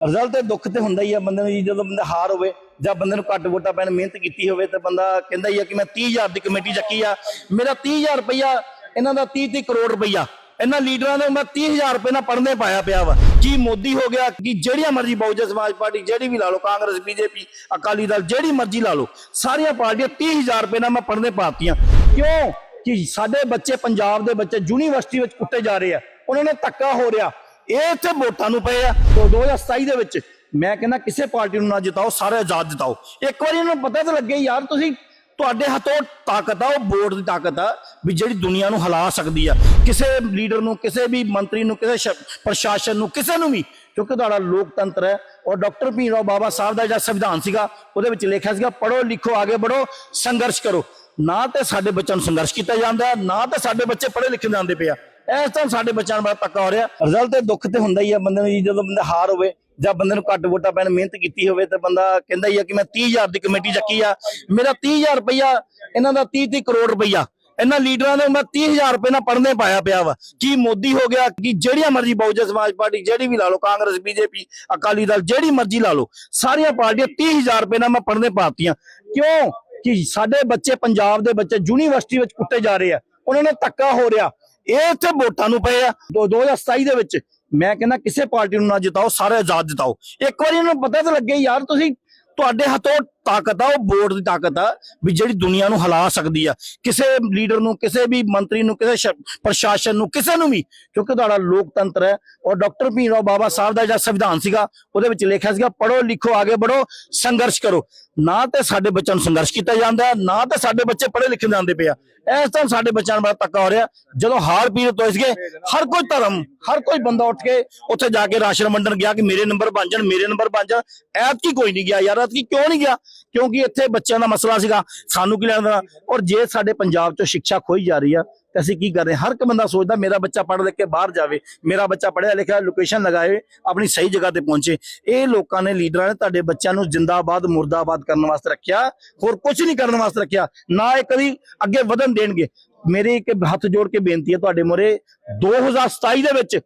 Result ਤੇ ਦੁੱਖ ਤੇ ਹੁੰਦਾ ਹੀ ਆ ਬੰਦੇ ਨੂੰ ਜੀ, ਜਦੋਂ ਬੰਦਾ ਹਾਰ ਹੋਵੇ ਜਾਂ ਬੰਦੇ ਨੂੰ ਘੱਟ ਵੋਟਾਂ ਪੈਣ ਮਿਹਨਤ ਕੀਤੀ ਹੋਵੇ ਤੇ ਬੰਦਾ ਕਹਿੰਦਾ ਹੀ ਆ ਕਿ ਮੈਂ 30000 ਦੀ ਕਮੇਟੀ ਚੱਕੀ ਆ ਮੇਰਾ 30000 ਰੁਪਈਆ ਇਹਨਾਂ ਦਾ 30 30 ਕਰੋੜ ਰੁਪਈਆ ਇਹਨਾਂ ਲੀਡਰਾਂ ਨੇ ਮੈਂ 30000 ਰੁਪਏ ਨਾਲ ਪੜਨੇ ਪਾਇਆ ਪਿਆ ਵਾ। ਕੀ ਮੋਦੀ ਹੋ ਗਿਆ ਕਿ ਜਿਹੜੀਆਂ ਮਰਜ਼ੀ ਬਹੁਜਨ ਸਮਾਜ ਪਾਰਟੀ ਜਿਹੜੀ ਵੀ ਲਾ ਲਓ ਕਾਂਗਰਸ ਬੀਜੇਪੀ ਅਕਾਲੀ ਦਲ ਜਿਹੜੀ ਮਰਜ਼ੀ ਲਾ ਲਓ ਸਾਰੀਆਂ ਪਾਰਟੀਆਂ 30000 ਰੁਪਏ ਨਾਲ ਮੈਂ ਪੜਨੇ ਪਾਤੀਆਂ। ਕਿਉਂ? ਕਿ ਸਾਡੇ ਬੱਚੇ ਪੰਜਾਬ ਦੇ ਬੱਚੇ ਯੂਨੀਵਰਸਿਟੀ ਵਿੱਚ ਕੁੱਟੇ ਜਾ ਰਹੇ ਆ ਉਹਨਾਂ ਨੇ ਧੱਕਾ ਹੋ ਰਿਹਾ। ਇਹ ਇੱਥੇ ਵੋਟਾਂ ਨੂੰ ਪਏ ਆ। ਤੇ 2027 ਦੇ ਵਿੱਚ ਮੈਂ ਕਹਿੰਦਾ ਕਿਸੇ ਪਾਰਟੀ ਨੂੰ ਨਾ ਜਿਤਾਓ, ਸਾਰੇ ਆਜ਼ਾਦ ਜਿਤਾਓ। ਇੱਕ ਵਾਰੀ ਇਹਨਾਂ ਨੂੰ ਪਤਾ ਤਾਂ ਲੱਗੇ ਯਾਰ ਤੁਸੀਂ ਤੁਹਾਡੇ ਹੱਥੋਂ ਤਾਕਤ ਆ, ਉਹ ਵੋਟ ਦੀ ਤਾਕਤ ਆ ਵੀ ਜਿਹੜੀ ਦੁਨੀਆ ਨੂੰ ਹਿਲਾ ਸਕਦੀ ਆ। ਕਿਸੇ ਲੀਡਰ ਨੂੰ, ਕਿਸੇ ਵੀ ਮੰਤਰੀ ਨੂੰ, ਕਿਸੇ ਪ੍ਰਸ਼ਾਸਨ ਨੂੰ, ਕਿਸੇ ਨੂੰ ਵੀ, ਕਿਉਂਕਿ ਤੁਹਾਡਾ ਲੋਕਤੰਤਰ ਹੈ। ਔਰ ਡਾਕਟਰ ਭੀਮ ਰਾਓ ਬਾਬਾ ਸਾਹਿਬ ਦਾ ਜਿਹੜਾ ਸੰਵਿਧਾਨ ਸੀਗਾ, ਉਹਦੇ ਵਿੱਚ ਲਿਖਿਆ ਸੀਗਾ ਪੜੋ ਲਿਖੋ, ਆਗੇ ਬੜੋ ਸੰਘਰਸ਼ ਕਰੋ। ਨਾ ਤੇ ਸਾਡੇ ਬੱਚਿਆਂ ਨੂੰ ਸੰਘਰਸ਼ ਕੀਤਾ ਜਾਂਦਾ, ਨਾ ਤੇ ਸਾਡੇ ਬੱਚੇ ਪੜ੍ਹੇ ਲਿਖੇ ਜਾਂਦੇ ਪਏ ਆ। ਇਸ ਤਰ੍ਹਾਂ ਸਾਡੇ ਬੱਚਿਆਂ ਨੂੰ ਬੜਾ ਧੱਕਾ ਹੋ ਰਿਹਾ। ਰਿਜ਼ਲਟ ਤੇ ਦੁੱਖ ਤੇ ਹੁੰਦਾ ਹੀ ਆ, ਬੰਦੇ ਨੂੰ ਜਦੋਂ ਬੰਦਾ ਹਾਰ ਹੋਵੇ ਜਾਂ ਬੰਦੇ ਨੂੰ ਘੱਟ ਵੋਟਾਂ ਪੈਣ, ਮਿਹਨਤ ਕੀਤੀ ਹੋਵੇ ਤੇ ਬੰਦਾ ਕਹਿੰਦਾ ਹੀ ਆ ਕਿ ਮੈਂ 30000 ਦੀ ਕਮੇਟੀ ਚੱਕੀ ਆ। ਮੇਰਾ 30000 ਰੁਪਈਆ, ਇਹਨਾਂ ਦਾ 30 30 ਕਰੋੜ ਰੁਪਈਆ। ਇਹਨਾਂ ਲੀਡਰਾਂ ਨੇ ਮੈਂ 30000 ਰੁਪਏ ਨਾਲ ਪੜਨੇ ਪਾਇਆ ਪਿਆ ਵਾ। ਕੀ ਮੋਦੀ ਹੋ ਗਿਆ, ਕਿ ਜਿਹੜੀਆਂ ਮਰਜ਼ੀ ਬਹੁਜਨ ਸਮਾਜ ਪਾਰਟੀ, ਜਿਹੜੀ ਵੀ ਲਾ ਲਓ, ਕਾਂਗਰਸ, ਬੀਜੇਪੀ, ਅਕਾਲੀ ਦਲ, ਜਿਹੜੀ ਮਰਜ਼ੀ ਲਾ ਲਓ, ਸਾਰੀਆਂ ਪਾਰਟੀਆਂ 30000 ਰੁਪਏ ਨਾਲ ਮੈਂ ਪੜਨੇ ਪਾਤੀਆਂ। ਕਿਉਂ? ਕਿ ਸਾਡੇ ਬੱਚੇ ਪੰਜਾਬ ਦੇ ਬੱਚੇ ਯੂਨੀਵਰਸਿਟੀ ਵਿੱਚ ਕੁੱਟੇ ਜਾ ਰਹੇ ਆ। ਉਹਨਾਂ ਨੇ ਧੱਕਾ ਹੋ ਰਿਹਾ। ਇਹ ਇੱਥੇ ਵੋਟਾਂ ਨੂੰ ਪਏ ਆ। ਦੋ- 2027 ਦੇ ਵਿੱਚ ਮੈਂ ਕਹਿੰਦਾ ਕਿਸੇ ਪਾਰਟੀ ਨੂੰ ਨਾ ਜਿਤਾਓ ਸਾਰੇ ਆਜ਼ਾਦ ਜਿਤਾਓ। ਇੱਕ ਵਾਰੀ ਇਹਨਾਂ ਨੂੰ ਪਤਾ ਤਾਂ ਲੱਗੇ ਯਾਰ ਤੁਸੀਂ ਤੁਹਾਡੇ ਹੱਥੋਂ ਤਾਕਤ ਆ ਉਹ ਵੋਟ ਦੀ ਤਾਕਤ ਆ ਵੀ ਜਿਹੜੀ ਦੁਨੀਆ ਨੂੰ ਹਿਲਾ ਸਕਦੀ ਆ। ਕਿਸੇ ਲੀਡਰ ਨੂੰ ਕਿਸੇ ਵੀ ਮੰਤਰੀ ਨੂੰ ਕਿਸੇ ਪ੍ਰਸ਼ਾਸਨ ਨੂੰ ਕਿਸੇ ਨੂੰ ਵੀ ਕਿਉਂਕਿ ਤੁਹਾਡਾ ਲੋਕਤੰਤਰ ਹੈ ਔਰ ਡਾਕਟਰ ਭੀਮ ਰਾਓ ਬਾਬਾ ਸਾਹਿਬ ਦਾ ਜਿਹੜਾ ਸੰਵਿਧਾਨ ਸੀਗਾ ਉਹਦੇ ਵਿੱਚ ਲਿਖਿਆ ਸੀਗਾ ਪੜੋ ਲਿਖੋ ਆਗੇ ਬੜੋ ਸੰਘਰਸ਼ ਕਰੋ। ਨਾ ਤੇ ਸਾਡੇ ਬੱਚਿਆਂ ਨੂੰ ਸੰਘਰਸ਼ ਕੀਤਾ ਜਾਂਦਾ ਹੈ, ਨਾ ਤੇ ਸਾਡੇ ਬੱਚੇ ਪੜ੍ਹੇ ਲਿਖੇ ਜਾਂਦੇ ਪਏ ਆ। ਇਸ ਤਰ੍ਹਾਂ ਸਾਡੇ ਬੱਚਿਆਂ ਨੂੰ ਬੜਾ ਧੱਕਾ ਹੋ ਰਿਹਾ। ਜਦੋਂ ਹਾਰ ਪੀੜਤ ਹੋਏ ਸੀਗੇ ਹਰ ਕੋਈ ਧਰਮ, ਹਰ ਕੋਈ ਬੰਦਾ ਉੱਠ ਕੇ ਉੱਥੇ ਜਾ ਕੇ ਰਾਸ਼ਨ ਵੰਡਣ ਗਿਆ ਕਿ ਮੇਰੇ ਨੰਬਰ ਬਣ ਜਾਣ, ਮੇਰੇ ਨੰਬਰ ਬਣ ਜਾਣ। ਐਤਕੀ ਕੋਈ ਨਹੀਂ ਗਿਆ ਯਾਰ, ਐਤਕੀ ਕਿਉਂ ਨਹੀਂ ਗਿਆ? ਕਿਉਂਕਿ ਇੱਥੇ ਬੱਚਿਆਂ ਦਾ ਮਸਲਾ ਸੀਗਾ, ਸਾਨੂੰ ਕੀ ਲੈਣਾ ਔਰ ਜੇ ਸਾਡੇ ਪੰਜਾਬ ਚੋਂ ਸਿੱਖਿਆ ਖੋਈ ਜਾ ਰਹੀ ਆ, ਤੇ ਅਸੀਂ ਕੀ ਕਰ ਰਹੇ ਹਰ ਇੱਕ ਬੰਦਾ ਸੋਚਦਾ, ਮੇਰਾ ਬੱਚਾ ਪੜ੍ਹ ਲਿਖ ਕੇ ਬਾਹਰ ਜਾਵੇ, ਮੇਰਾ ਬੱਚਾ ਪੜ੍ਹਿਆ ਲਿਖਿਆ ਲੋਕੇਸ਼ਨ ਲਗਾਏ, ਆਪਣੀ ਸਹੀ ਜਗ੍ਹਾ ਤੇ ਪਹੁੰਚੇ। ਇਹ ਲੋਕਾਂ ਨੇ ਲੀਡਰਾਂ ਨੇ ਤੁਹਾਡੇ ਬੱਚਿਆਂ ਨੂੰ ਜਿੰਦਾਬਾਦ, ਮੁਰਦਾਬਾਦ ਕਰਨ ਵਾਸਤੇ ਰੱਖਿਆ, ਹੋਰ ਕੁਝ ਨਹੀਂ ਕਰਨ ਵਾਸਤੇ ਰੱਖਿਆ। ਨਾ ਇਹ ਕਦੀ ਅੱਗੇ ਵਧਣ ਦੇਣਗੇ। ਮੇਰੀ ਇੱਕ ਹੱਥ ਜੋੜ ਕੇ ਬੇਨਤੀ ਹੈ ਤੁਹਾਡੇ ਮੋਰੇ 2027 ਦੇ ਵਿੱਚ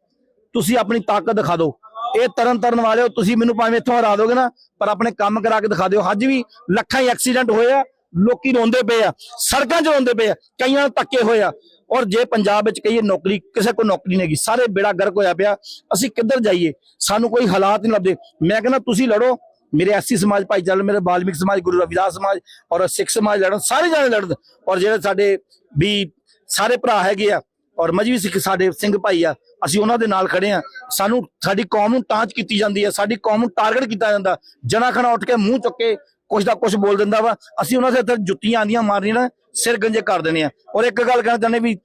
ਤੁਸੀਂ ਆਪਣੀ ਤਾਕਤ ਦਿਖਾ ਦਿਓ। ਇਹ ਤਰਨ ਤਰਨ ਵਾਲਿਓ, ਤੁਸੀਂ ਮੈਨੂੰ ਭਾਵੇਂ ਇੱਥੋਂ ਹਰਾ ਦੋਗੇ ਨਾ, ਪਰ ਆਪਣੇ ਕੰਮ ਕਰਾ ਕੇ ਦਿਖਾ ਦਿਓ। ਅੱਜ ਵੀ ਲੱਖਾਂ ਹੀ ਐਕਸੀਡੈਂਟ ਹੋਏ ਆ, ਲੋਕੀ ਰੋਂਦੇ ਪਏ ਆ, ਸੜਕਾਂ 'ਚ ਰੋਂਦੇ ਪਏ ਆ, ਕਈਆਂ ਨੂੰ ਧੱਕੇ ਹੋਏ ਆ। ਔਰ ਜੇ ਪੰਜਾਬ ਵਿੱਚ ਕਹੀਏ ਨੌਕਰੀ, ਕਿਸੇ ਕੋਲ ਨੌਕਰੀ ਨਹੀਂ ਹੈਗੀ, ਸਾਰੇ ਬੇੜਾ ਗਰਕ ਹੋਇਆ ਪਿਆ, ਅਸੀਂ ਕਿੱਧਰ ਜਾਈਏ? ਸਾਨੂੰ ਕੋਈ ਹਾਲਾਤ ਨਹੀਂ ਲੱਭਦੇ। ਮੈਂ ਕਹਿੰਦਾ, ਤੁਸੀਂ ਲੜੋ। ਮੇਰੇ ਐਸੀ ਸਮਾਜ ਭਾਈਚਾਰੇ, ਮੇਰੇ ਬਾਲਮਿਕ ਸਮਾਜ, ਗੁਰੂ ਰਵਿਦਾਸ ਸਮਾਜ ਔਰ ਸਿੱਖ ਸਮਾਜ ਲੜਨ, ਸਾਰੇ ਜਾਣੇ ਲੜਨ। ਔਰ ਜਿਹੜੇ ਸਾਡੇ ਵੀ ਸਾਰੇ ਭਰਾ ਹੈਗੇ ਆ ਔਰ ਮਜਬੀ ਸਿੱਖ ਸਾਡੇ ਸਿੰਘ ਭਾਈ ਆ, ਅਸੀਂ ਉਹਨਾਂ ਦੇ ਨਾਲ ਖੜੇ ਆ। ਸਾਨੂੰ ਸਾਡੀ ਕੌਮ ਨੂੰ ਟਾਂਚ ਕੀਤੀ ਜਾਂਦੀ ਹੈ ਸਾਡੀ ਕੌਮ ਨੂੰ ਟਾਰਗੇਟ ਕੀਤਾ ਜਾਂਦਾ। ਜਣਾ ਖਣਾ ਉੱਠ ਕੇ ਮੂੰਹ ਚੁੱਕ ਕੇ ਕੁਛ ਦਾ ਕੁਛ ਬੋਲ ਦਿੰਦਾ ਵਾ। ਅਸੀਂ ਉਹਨਾਂ ਦੇ ਇੱਥੇ ਜੁੱਤੀਆਂ ਆਂਦੀਆਂ ਮਾਰਨੀਆਂ ਨਾ, ਸਿਰ ਗੰਜੇ ਕਰ ਦੇਣੇ ਆ। ਔਰ ਇੱਕ ਗੱਲ ਕਹਿਣਾ ਚਾਹੁੰਦੇ ਵੀ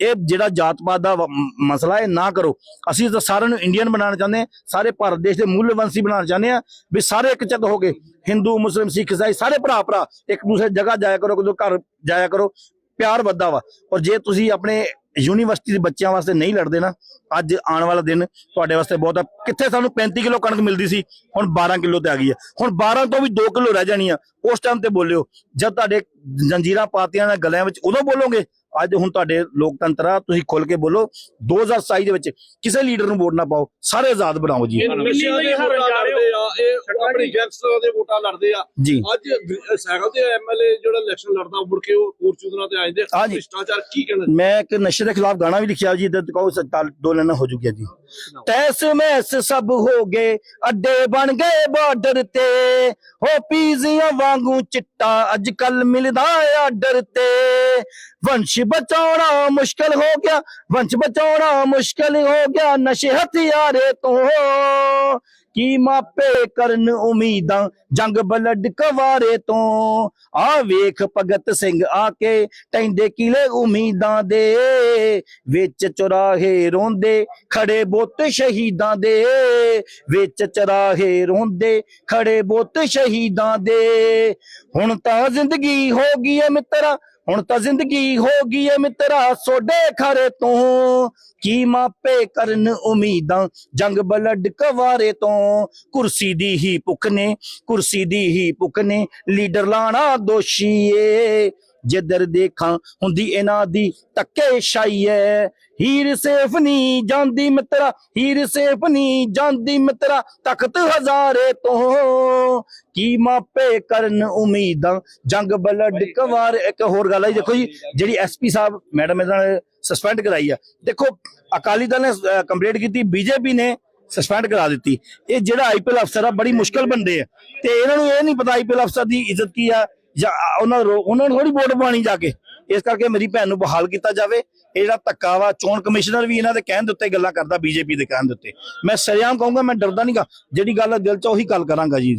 ਇਹ ਜਿਹੜਾ ਜਾਤ ਪਾਤ ਦਾ ਮ- ਮਸਲਾ ਇਹ ਨਾ ਕਰੋ। ਅਸੀਂ ਤਾਂ ਸਾਰਿਆਂ ਨੂੰ ਇੰਡੀਅਨ ਬਣਾਉਣਾ ਚਾਹੁੰਦੇ ਹਾਂ ਸਾਰੇ ਭਾਰਤ ਦੇਸ਼ ਦੇ ਮੂਲਵੰਸ਼ੀ ਬਣਾਉਣਾ ਚਾਹੁੰਦੇ ਆ ਵੀ ਸਾਰੇ ਇੱਕ ਚਿੱਤ ਹੋ ਗਏ ਹਿੰਦੂ ਮੁਸਲਿਮ ਸਿੱਖ ਇਸਾਈ ਸਾਰੇ ਭਰਾ ਭਰਾ ਇੱਕ ਦੂਸਰੇ ਜਗ੍ਹਾ ਜਾਇਆ ਕਰੋ ਕਦੋਂ ਘਰ ਜਾਇਆ ਕਰੋ, ਪਿਆਰ ਵੱਧਦਾ ਵਾ। ਔਰ ਜੇ ਤੁਸੀਂ ਆਪਣੇ ਯੂਨੀਵਰਸਿਟੀ ਦੇ ਬੱਚਿਆਂ ਵਾਸਤੇ ਨਹੀਂ ਲੜਦੇ ਨਾ, ਅੱਜ ਆਉਣ ਵਾਲਾ ਦਿਨ ਤੁਹਾਡੇ ਵਾਸਤੇ ਬਹੁਤ ਆ। ਕਿੱਥੇ ਸਾਨੂੰ 35 ਕਿਲੋ ਕਣਕ ਮਿਲਦੀ ਸੀ, ਹੁਣ 12 ਕਿਲੋ ਤੇ ਆ ਗਈ ਹੈ ਹੁਣ 12 ਤੋਂ ਵੀ 2 ਕਿਲੋ ਰਹਿ ਜਾਣੀ ਆ, ਉਸ ਟਾਈਮ ਤੇ ਬੋਲਿਓ, ਜਦ ਤੁਹਾਡੇ ਜੰਜੀਰਾਂ ਪਾਤੀਆਂ ਨੇ ਗਲਿਆਂ ਵਿੱਚ ਉਦੋਂ ਬੋਲੋਗੇ, ਅੱਜ ਹੁਣ ਤੁਹਾਡੇ ਲੋਕਤੰਤਰ ਆ, ਤੁਸੀਂ ਖੁੱਲ ਕੇ ਬੋਲੋ 2027 ਦੇ ਵਿੱਚ ਕਿਸੇ ਲੀਡਰ ਨੂੰ ਵੋਟ ਨਾ ਪਾਓ, ਸਾਰੇ ਆਜ਼ਾਦ ਬਣਾਓ ਜੀ। ਇਹ ਆਪਣੀ ਗੈਂਗਸਟਰਾਂ ਦੇ ਵੋਟਾਂ ਲੜਦੇ ਆ। ਜੀ। ਅੱਜ ਸਾਈਕਲ ਤੇ ਐਮਐਲਏ ਜਿਹੜਾ ਇਲੈਕਸ਼ਨ ਲੜਦਾ ਮੁੜ ਕੇ ਉਹ ਫੋਰਚੂਨਰਾਂ ਤੇ ਆ ਜਾਂਦੇ। ਭ੍ਰਿਸ਼ਟਾਚਾਰ ਕੀ ਕਹਿਣਾ ਮੈਂ ਇੱਕ ਨਸ਼ੇ ਦੇ ਖਿਲਾਫ ਗਾਣਾ ਵੀ ਲਿਖਿਆ ਜੀ ਤੇ ਕਹੋ ਦੋ ਲੈਣਾ ਹੋ ਜੂਗੀ ਜੀ। ਤੈਸ ਮੈਸ ਸਭ ਹੋ ਗਏ ਅੱਡੇ ਬਣ ਗਏ ਬਾਰਡਰ ਤੇ। ਹੋ ਪੀਜ਼ੀਆਂ ਵਾਂਗੂ ਚਿੱਟਾ ਅੱਜ ਕੱਲ ਮਿਲਦਾ ਆਰਡਰ ਤੇ। ਵੰਸ਼ ਬਚਾਉਣਾ ਮੁਸ਼ਕਲ ਹੋ ਗਿਆ ਵੰਸ਼ ਬਚਾਉਣਾ ਮੁਸ਼ਕਲ ਹੋ ਗਿਆ ਨਸ਼ੇ ਹਥਿਆਰੇ ਤੋਂ। ਕੀ ਮਾਪੇ ਕਰਨ ਉਮੀਦਾਂ? ਜੰਗ ਬਲੱਡ ਕਵਾਰੇ ਤੋਂ। ਆ ਵੇਖ ਭਗਤ ਸਿੰਘ ਆ ਕੇ ਟੈਂਦੇ ਕਿਲੇ ਉਮੀਦਾਂ ਦੇ। ਵਿੱਚ ਚੁਰਾਹੇ ਰੋਂਦੇ, ਖੜੇ ਬੁੱਤ ਸ਼ਹੀਦਾਂ ਦੇ। ਵਿੱਚ ਚੁਰਾਹੇ ਰੋਂਦੇ, ਖੜੇ ਬੁੱਤ ਸ਼ਹੀਦਾਂ ਦੇ। ਹੁਣ ਤਾਂ ਜ਼ਿੰਦਗੀ ਹੋ ਗਈ ਏ ਮਿੱਤਰਾ ਹੁਣ ਤਾਂ ਜ਼ਿੰਦਗੀ ਹੋ ਗਈ ਏ ਮਿੱਤਰਾ ਸੋਡੇ ਖਰੇ ਤੋਂ ਕੀ ਮਾਪੇ ਕਰਨ ਉਮੀਦਾਂ, ਜੰਗ ਬਲੱਡ ਕਵਾਰੇ ਤੋਂ। ਕੁਰਸੀ ਦੀ ਹੀ ਭੁੱਖ ਨੇ, ਕੁਰਸੀ ਦੀ ਹੀ ਭੁੱਖ ਨੇ, ਲੀਡਰ ਲਾਣਾ ਦੋਸ਼ੀ ਏ। ਜਿੱਧਰ ਦੇਖਾਂ ਹੁੰਦੀ ਇਹਨਾਂ ਦੀ ਧੱਕੇ ਸ਼ਾਈ ਐ। ਹੀਰ ਸੇਫ ਨਹੀਂ ਜਾਂਦੀ ਮਿੱਤਰਾ, ਹੀਰ ਸੇਫ ਨਹੀਂ ਜਾਂਦੀ ਮਿੱਤਰਾ, ਤਖਤ ਹਜ਼ਾਰੇ ਤੋਂ। ਕੀ ਮਾਪੇ ਕਰਨ ਉਮੀਦਾਂ? ਜੰਗ ਬਲੱਡ ਕਵਾਰ ਇੱਕ ਹੋਰ ਗੱਲ ਹੈ ਦੇਖੋ ਜੀ ਜਿਹੜੀ ਐਸਪੀ ਸਾਹਿਬ ਮੈਡਮ ਇਹਨਾਂ ਨੇ ਸਸਪੈਂਡ ਕਰਾਈ ਆ। ਦੇਖੋ ਅਕਾਲੀ ਦਲ ਨੇ ਕੰਪਲੀਟ ਕੀਤੀ ਬੀਜੇਪੀ ਨੇ ਸਸਪੈਂਡ ਕਰਾ ਦਿੱਤੀ। ਇਹ ਜਿਹੜਾ ਆਈਪੀਐਲ ਅਫਸਰ ਆ ਬੜੀ ਮੁਸ਼ਕਲ ਬੰਦੇ ਆ। ਤੇ ਇਹਨਾਂ ਨੂੰ ਇਹ ਨਹੀਂ ਪਤਾ ਆਈਪੀਐਲ ਅਫਸਰ ਦੀ ਇੱਜ਼ਤ ਕੀ ਆ ਜਾਂ ਉਹਨਾਂ ਨੂੰ ਉਹਨਾਂ ਨੂੰ ਥੋੜੀ ਵੋਟ ਪਾਣੀ ਜਾ ਕੇ। ਇਸ ਕਰਕੇ ਮੇਰੀ ਭੈਣ ਨੂੰ ਬਹਾਲ ਕੀਤਾ ਜਾਵੇ। ਇਹ ਜਿਹੜਾ ਧੱਕਾ ਵਾ ਚੋਣ ਕਮਿਸ਼ਨਰ ਵੀ ਇਹਨਾਂ ਦੇ ਕਹਿਣ ਦੇ ਉੱਤੇ ਗੱਲਾਂ ਕਰਦਾ ਬੀਜੇਪੀ ਦੇ ਕਹਿਣ ਦੇ ਉੱਤੇ। ਮੈਂ ਸਰਿਆਮ ਕਹੂੰਗਾ ਮੈਂ ਡਰਦਾ ਨਹੀਂਗਾ ਜਿਹੜੀ ਗੱਲ ਦਿਲ 'ਚ ਉਹੀ ਗੱਲ ਕਰਾਂਗਾ ਜੀ।